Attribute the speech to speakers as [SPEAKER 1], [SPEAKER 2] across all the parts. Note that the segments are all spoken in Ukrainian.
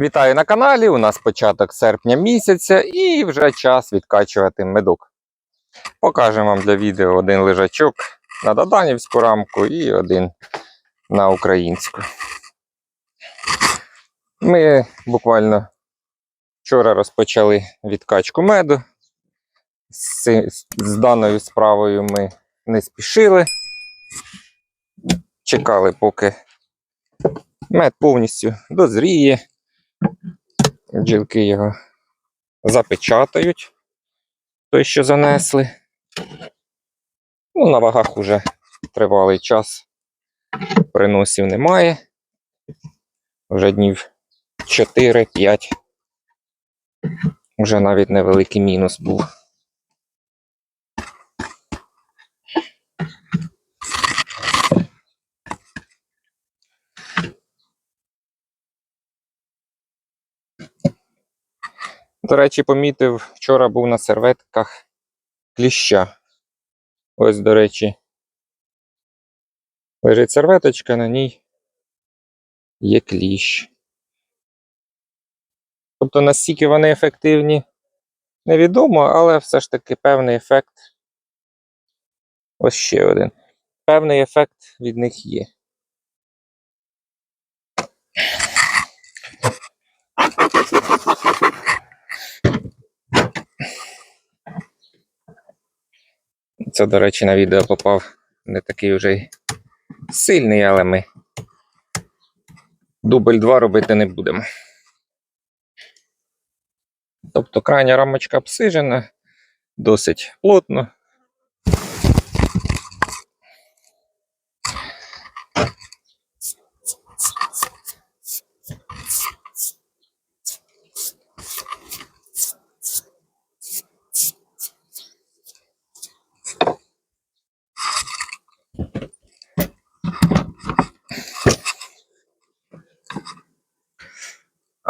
[SPEAKER 1] Вітаю на каналі. У нас початок серпня місяця і вже час відкачувати медок. Покажемо вам для відео один лежачок на Доданівську рамку і один на українську. Ми буквально вчора розпочали відкачку меду. З, з даною справою ми не спішили. Чекали, поки мед повністю дозріє. Бджілки його запечатають, той, що занесли. Ну, на вагах уже тривалий час приносів немає. Вже днів 4-5. Вже навіть невеликий мінус був. До речі, помітив, вчора був на серветках кліща. Ось, до речі, лежить серветочка, на ній є кліщ. Тобто, наскільки вони ефективні, невідомо, але все ж таки певний ефект. Ось ще один. Певний ефект від них є. Це, до речі, на відео попав не такий вже й сильний, але ми дубль 2 робити не будемо. Тобто крайня рамочка обсижена, досить плотно.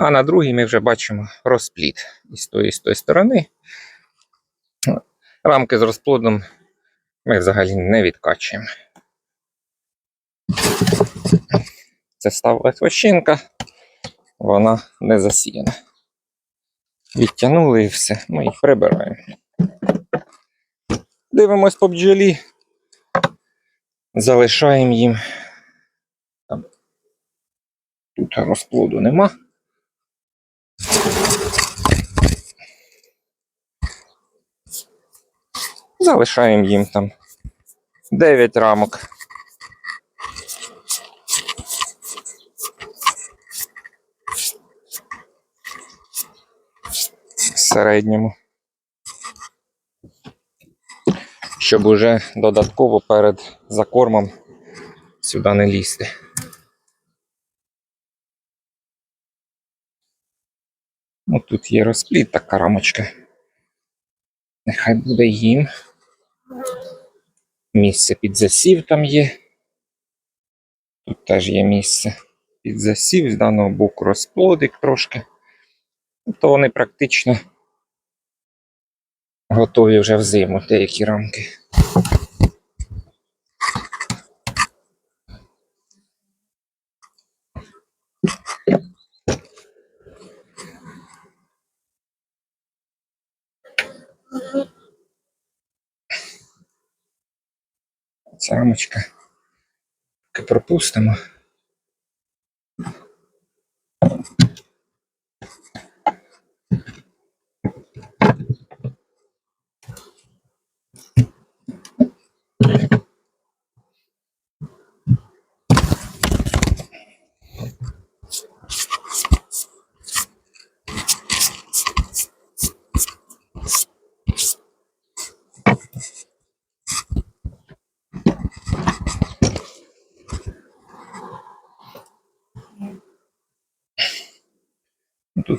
[SPEAKER 1] А на другій ми вже бачимо розплід і з тої і з тої сторони. Рамки з розплодом ми взагалі не відкачуємо. Це ставилась вощинка, вона не засіяна. Відтягнули і все, ми їх прибираємо. Дивимось по бджолі, залишаємо їм. Там. Тут розплоду нема. Залишаємо їм там 9 рамок. Середньому. Щоб уже додатково перед закормом сюди не лізти. Ну, тут є розплід, така рамочка. Нехай буде їм. Місце під засів там є. Тут теж є місце під засів, з даного боку розплодик трошки. То вони практично готові вже в зиму деякі рамки. Ця рамочка. Пропустимо.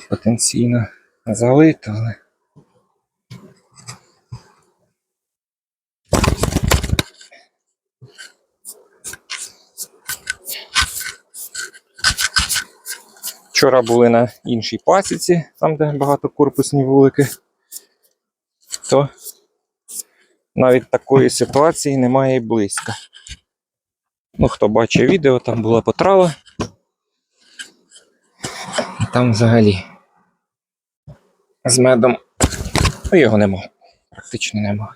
[SPEAKER 1] Потенційно залито, але. Вчора були на іншій пасіці, там, де багатокорпусні вулики, то навіть такої ситуації немає і близько. Ну, хто бачив відео, там була потрава. там взагалі. З медом. Ну, його нема. Практично нема.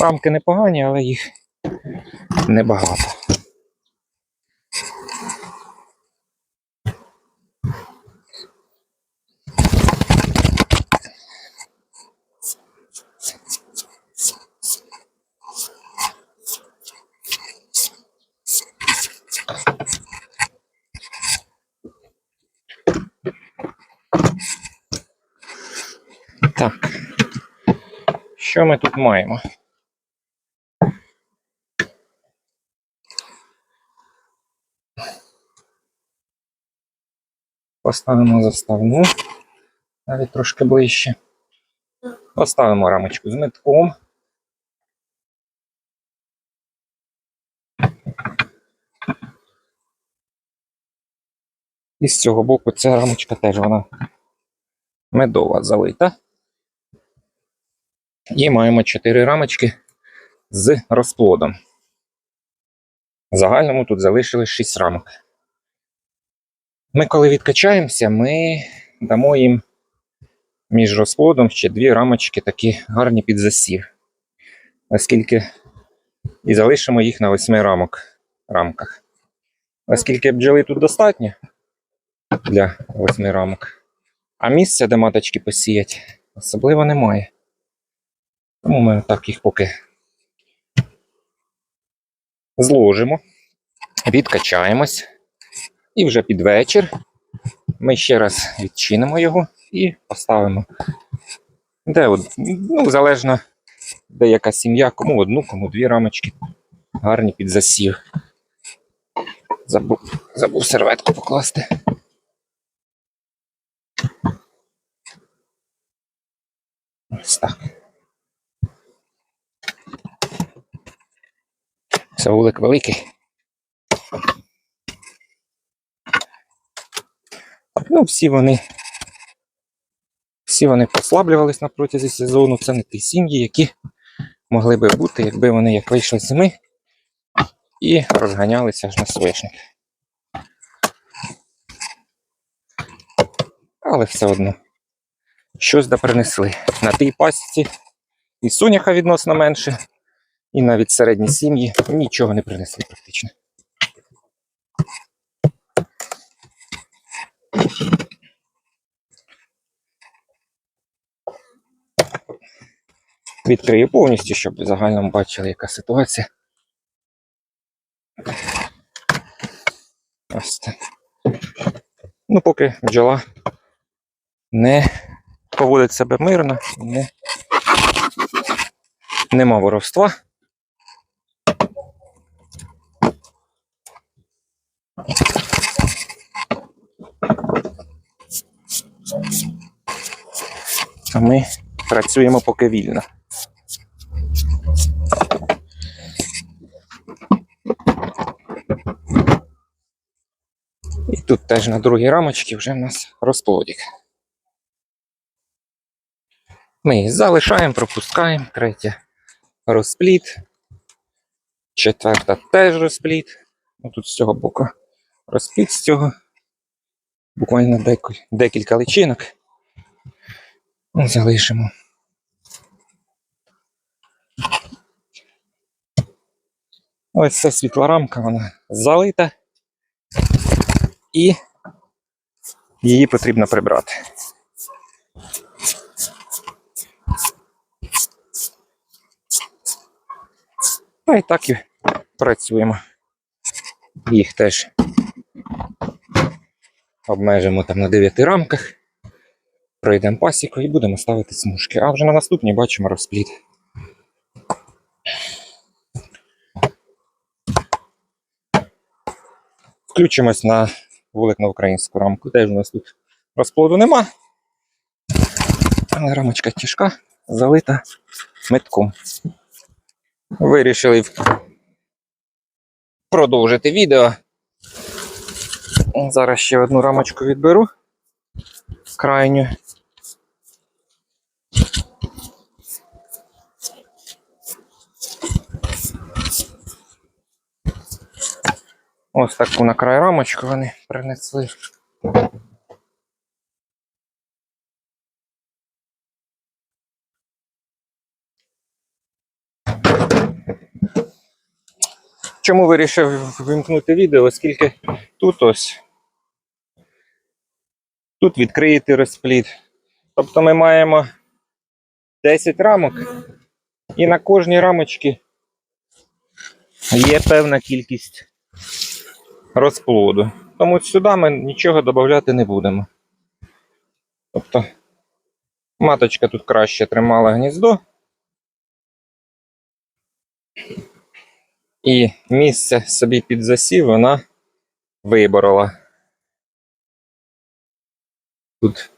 [SPEAKER 1] Рамки непогані, але їх небагато. Так. Що ми тут маємо? Поставимо заставну, навіть трошки ближче. Поставимо рамочку з метком. І з цього боку ця рамочка теж вона медова залита. І маємо 4 рамочки з розплодом. В загальному тут залишилось 6 рамок. Ми коли відкачаємося, ми дамо їм між розплодом ще дві рамочки такі гарні під засів. Оскільки і залишимо їх на восьми рамок, рамках. Оскільки бджоли тут достатньо для восьми рамок, а місця, де маточки посіять, особливо немає. Тому ми так їх поки зложимо, відкачаємось. І вже під вечір ми ще раз відчинимо його і поставимо. Де от, ну, залежно, де яка сім'я, кому одну, кому дві рамочки. Гарні під засів. Забув, забув серветку покласти. Ось так. Це великий. Ну, всі вони. Всі вони послаблювались на протязі сезону. Це не ті сім'ї, які могли би бути, якби вони як вийшли з зими і розганялися аж на соняшник. Але все одно. Щось да принесли. На тій пасіці і соняха відносно менше, і навіть середні сім'ї нічого не принесли практично. Відкрию повністю, щоб в загальному бачили, яка ситуація. Ось так. Ну, поки бджола не поводить себе мирно, не, нема воровства. А ми працюємо поки вільно. Тут теж на другій рамочці вже в нас розплодик. Ми їх залишаємо, пропускаємо. Третя розпліт. Четверта теж розпліт. Ну, тут з цього боку розпліт з цього. Буквально декілька личинок. Ну, Залишимо. Ось ця світла рамка, вона залита. І її потрібно прибрати. Та і так і працюємо. Їх теж обмежимо там на 9 рамках. Пройдемо пасіку і будемо ставити смужки. А вже на наступній бачимо розплід. Включимось на вулик на українську рамку. Теж у нас тут розплоду нема. Але рамочка тяжка, залита метком. Вирішили продовжити відео. Зараз ще одну рамочку відберу. Крайню. Ось таку на край рамочку вони принесли. Чому вирішив вимкнути відео, оскільки тут ось тут відкритий розплід. Тобто ми маємо 10 рамок, і на кожній рамочці є певна кількість розплоду. Тому сюди ми нічого додати не будемо. Тобто маточка тут краще тримала гніздо. І місце собі під засів вона виборола. Тут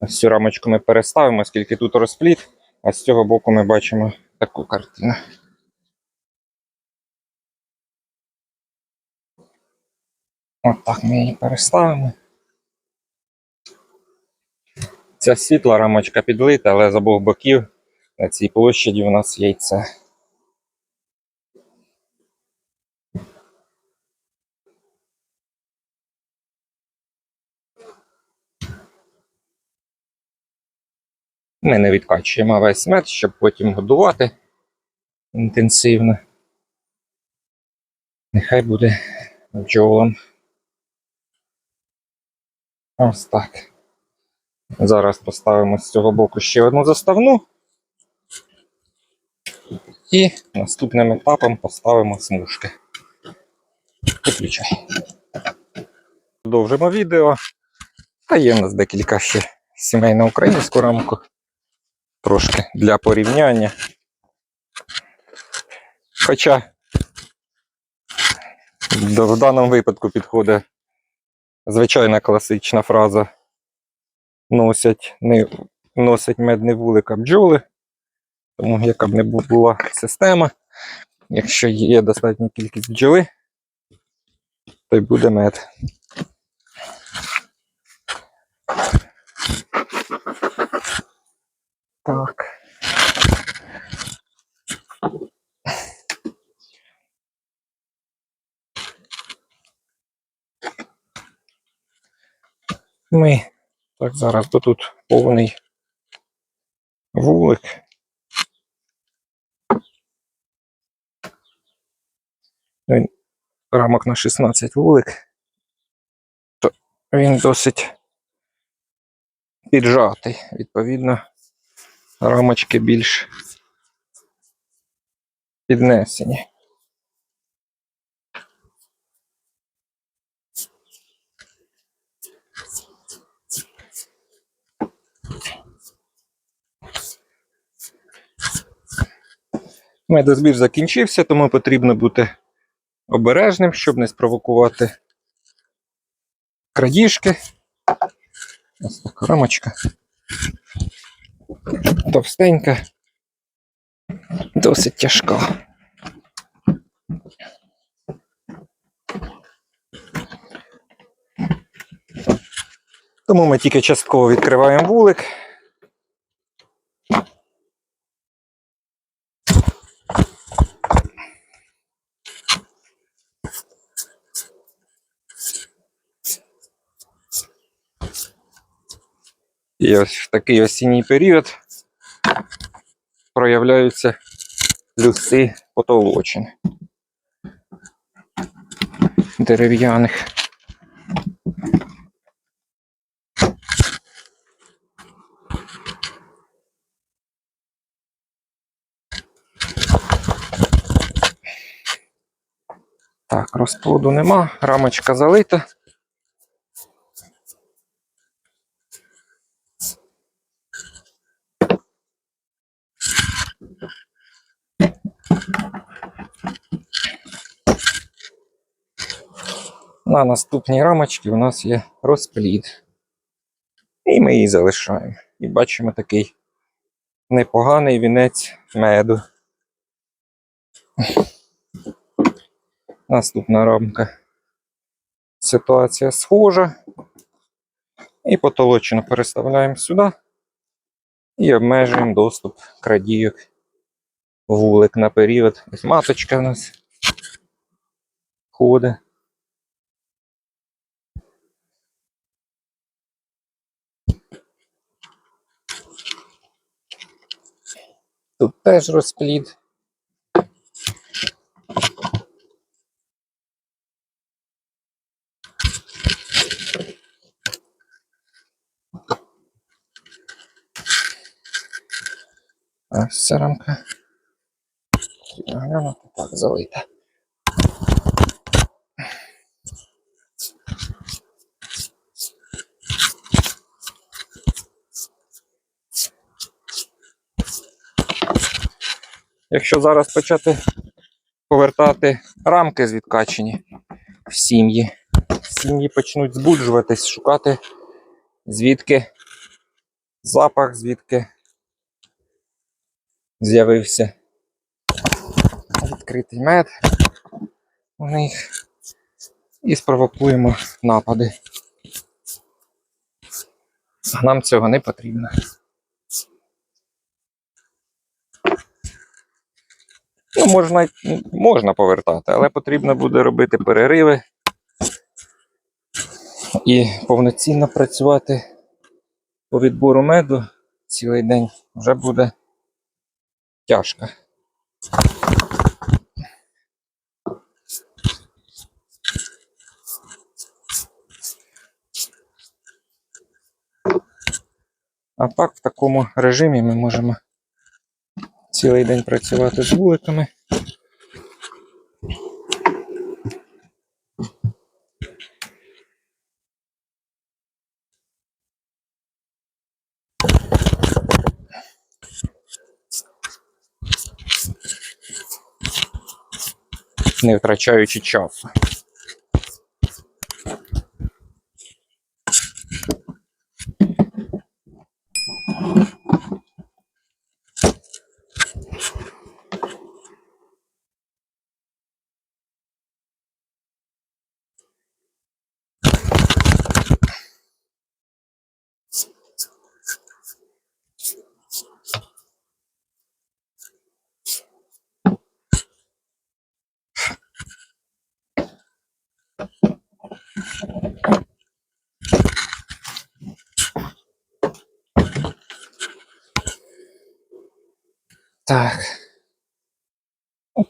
[SPEAKER 1] ось цю рамочку ми переставимо, оскільки тут розпліт, а з цього боку ми бачимо таку картину. От так ми її переставимо. Ця світла рамочка підлита, але з обох боків на цій площаді у нас яйце. Ми не відкачуємо весь мед, щоб потім годувати інтенсивно. Нехай буде бджолам. Ось так. Зараз поставимо з цього боку ще одну заставну. І наступним етапом поставимо смужки. Виключай. Продовжимо відео. Та є в нас декілька ще сімей на українську рамку. Трошки для порівняння. Хоча в даному випадку підходить звичайна класична фраза. Носять, не, носять медний вулик, а бджоли. Тому яка б не була система, якщо є достатня кількість бджоли, то й буде мед. Так. Ми так зараз бо тут повний вулик. Рамок на 16 вулик. То він досить піджатий. Відповідно, рамочки більш піднесені. Медозбір закінчився, тому потрібно бути обережним, щоб не спровокувати крадіжки. Ось така рамочка. Товстенька. Досить тяжка. Тому ми тільки частково відкриваємо вулик. І ось в такий осінній період проявляються люси потолочин дерев'яних. Так, розплоду нема, рамочка залита. На наступній рамочці у нас є розплід. І ми її залишаємо. І бачимо такий непоганий вінець меду. Наступна рамка. Ситуація схожа. І потолочено переставляємо сюди і обмежуємо доступ крадійок. Вулик на період. Ось маточка у нас ходить. Тут теж розплід. Ось ця рамка. Глянути, так, залита. Якщо зараз почати повертати рамки з відкачені в сім'ї, сім'ї почнуть збуджуватись, шукати звідки запах, звідки з'явився відкритий мед у них і спровокуємо напади. Нам цього не потрібно. Ну, можна, можна повертати, але потрібно буде робити перериви і повноцінно працювати по відбору меду цілий день вже буде тяжко. А так, в такому режимі ми можемо цілий день працювати з вуликами. Не втрачаючи часу. Так.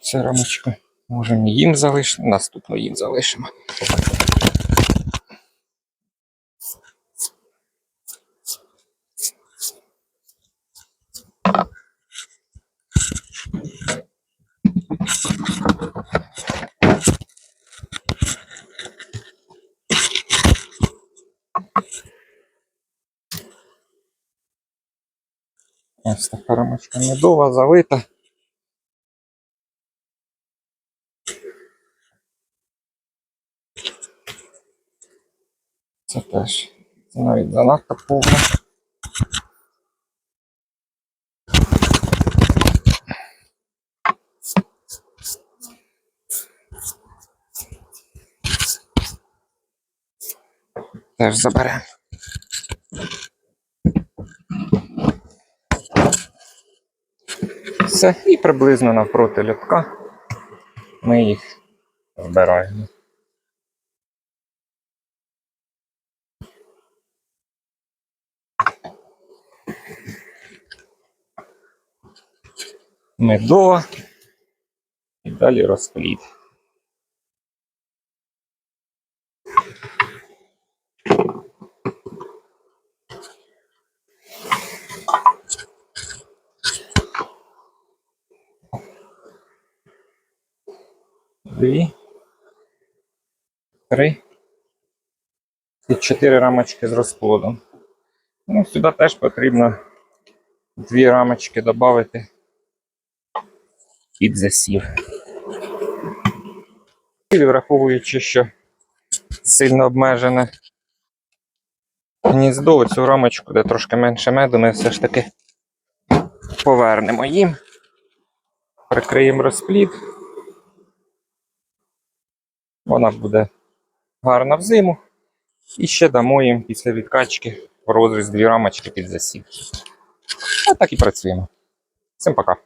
[SPEAKER 1] Оце рамочку. Можемо їм залишити, наступну їм залишимо. Ось така рамочка медова, залита. Це теж це навіть занадто повно. Теж заберемо. Все, і приблизно навпроти льотка ми їх збираємо. Медова і далі розплід. Дві. Три. І чотири рамочки з розплодом. Ну, сюди теж потрібно дві рамочки додати під засів. І враховуючи, що сильно обмежене гніздо, цю рамочку, де трошки менше меду, ми все ж таки повернемо їм. Прикриємо розплід. Вона буде гарна взиму. І ще дамо їм після відкачки розріз дві рамочки під засів. А так і працюємо. Всім пока.